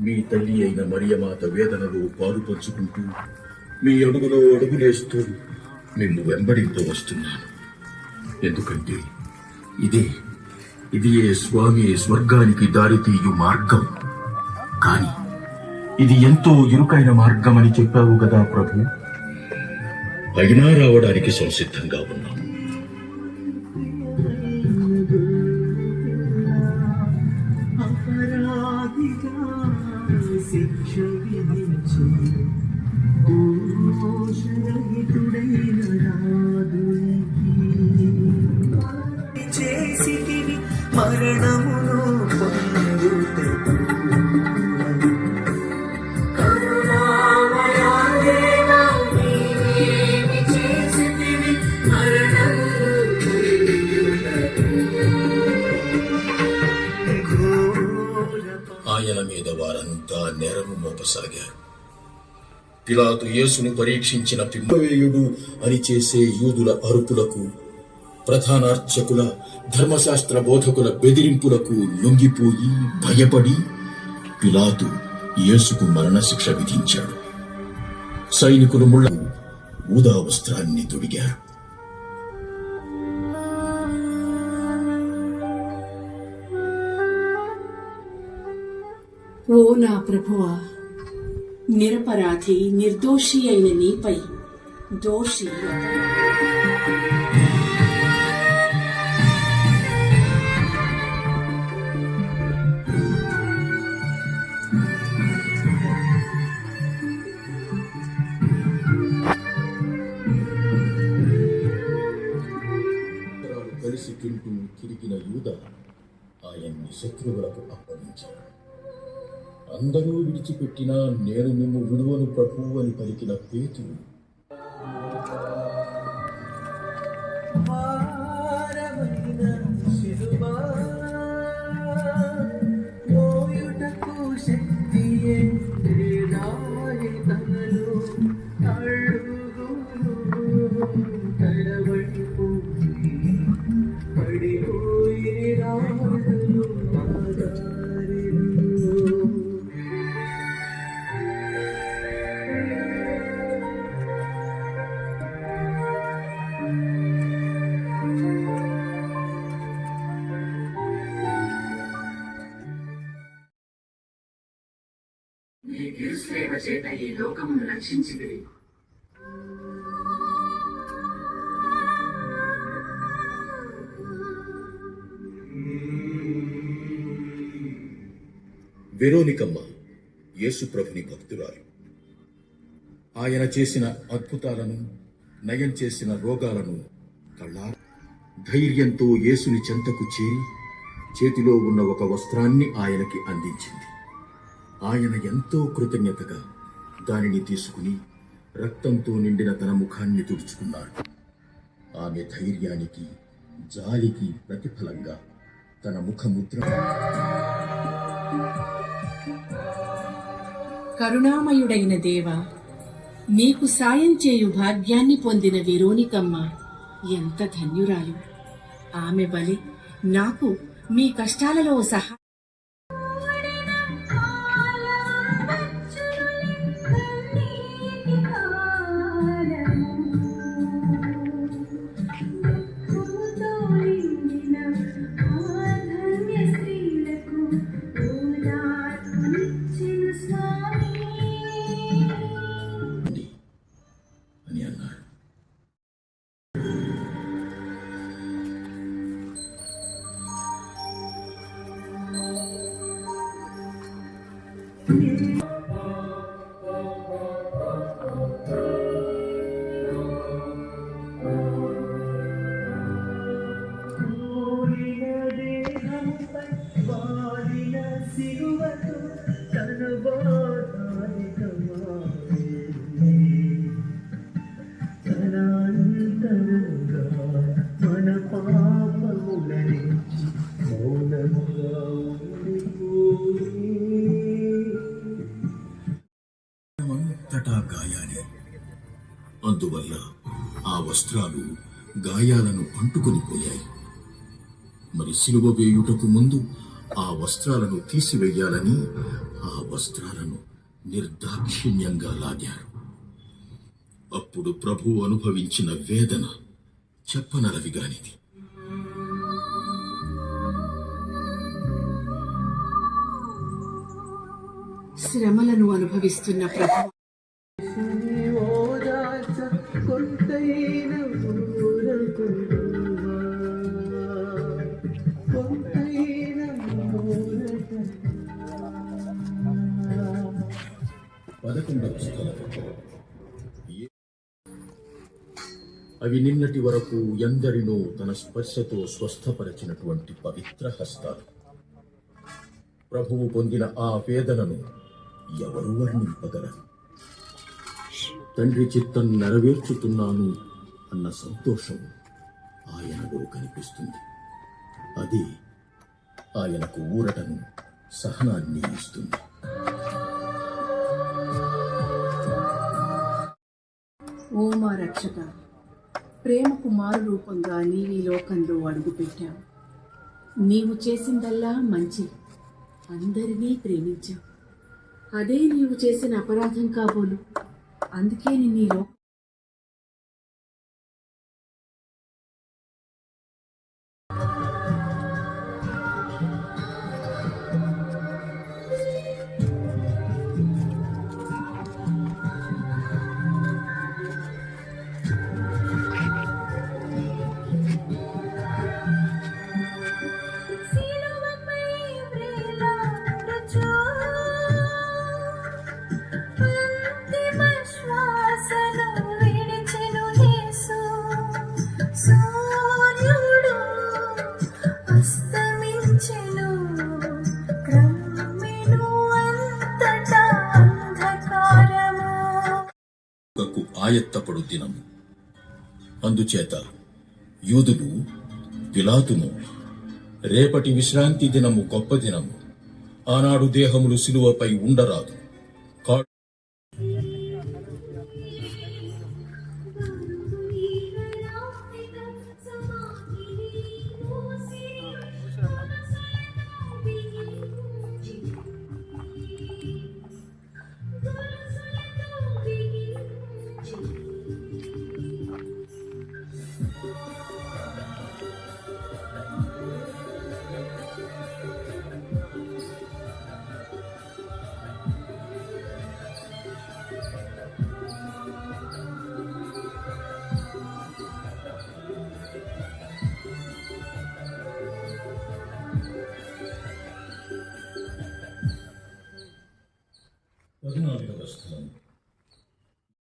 మీ తల్లి అయిన మరియమాత వేదనలో పాలు పంచుకుంటూ మీ అడుగులో అడుగులేస్తూ నిన్ను వెంబడితో వస్తున్నాను. ఎందుకంటే ఇదే ఇది ఏ స్వామి స్వర్గానికి దారితీయు మార్గం. కాని ఇది ఎంతో ఇరుకైన మార్గం అని చెప్పావు కదా ప్రభు. అయినా రావడానికి సంసిద్ధంగా ఉన్నాం అపరాధిగా శిక్ష విధించు దోషరహితుడైన రాదు చేసి మరణము ఆయన మీద వారంతా నేరము మోపసాగారు. పిలాతు యేసును పరీక్షించిన పింబవేయుడు అని చేసే యూదుల అరుపులకు ప్రధానార్చకుల ధర్మశాస్త్ర బోధకుల బెదిరింపులకు లొంగిపోయి భయపడి పిలాతు యేసుకు మరణశిక్ష విధించాడు. సైనికులు ముళ్ళ ఊదా వస్త్రాన్ని తొడిగారు. ఓ నా ప్రభువా నిరపరాధి నిర్దోషి అయిన నీపై దోషి అతడు. కలిసి తిరిగిన యూద ఆయన్ని శత్రువులకు అప్పగించాడు అందరూ విడిచిపెట్టినా నేను మిమ్ము విడువను ప్రభు అని పలికిన పేతురు. ఈ గిరిశ్రేవ చేత ఈ లోకమును రక్షించింది వెరోనికమ్మ యేసుప్రభుని భక్తురాలు. ఆయన చేసిన అద్భుతాలను నయం చేసిన రోగాలను కళ్ళార? ధైర్యంతో యేసుని చెంతకు చేరి చేతిలో ఉన్న ఒక వస్త్రాన్ని ఆయనకి అందించింది. ఆయన ఎంతో కృతజ్ఞతగా దానిని తీసుకుని రక్తంతో నిండిన తన ముఖాన్ని తుడుచుకున్నాడు. ఆమె ధైర్యానికి జాలికి ప్రతిఫలంగా తన ముఖముద్ర కరుణామయుడైన దేవ నీకు సాయం చేయు భాగ్యాన్ని పొందిన వెరోనికమ్మ ఎంత ధన్యురాలు. ఆమె బలి నాకు మీ కష్టాలలో సహా అని అన్నాడు కోరిన అంతటా గాయాలే. అందువల్ల ఆ వస్త్రాలు గాయాలను అంటుకొని పోయాయి. మరి సిలువ వేయుటకు ముందు ఆ వస్త్రాలను తీసివేయాలని ఆ వస్త్రాలను నిర్దాక్షిణ్యంగా లాగారు. అప్పుడు ప్రభు అనుభవించిన వేదన చెప్పనలవిగానిది. శ్రమలను అనుభవిస్తున్న ప్రభు పదకొండవ అవి నిన్నటి వరకు ఎందరినో తన స్పర్శతో స్వస్థపరచినటువంటి పవిత్ర హస్తాలు. ప్రభువు పొందిన ఆ వేదనను ఎవరు వర్ణింపగలరు? తండ్రి చిత్తం నెరవేర్చుతున్నాను అన్న సంతోషం ఆయనలో కనిపిస్తుంది. అది ఆయనకు ఊరటను సహనాన్ని ఇస్తుంది. ఓ మా రక్షక ప్రేమకు మారు రూపంగా నీవి లోకంలో అడుగుపెట్టావు. నీవు చేసిందల్లా మంచి అందరినీ ప్రేమించావు. అదే నీవు చేసిన అపరాధం కాబోలు. అందుకే నిన్ను ఈ లోకం కు ఆయత్తపడు దినము. అందుచేత యూదులు పిలాతును రేపటి విశ్రాంతి దినము గొప్ప దినము. ఆనాడు దేహములు సిలువపై ఉండరాదు.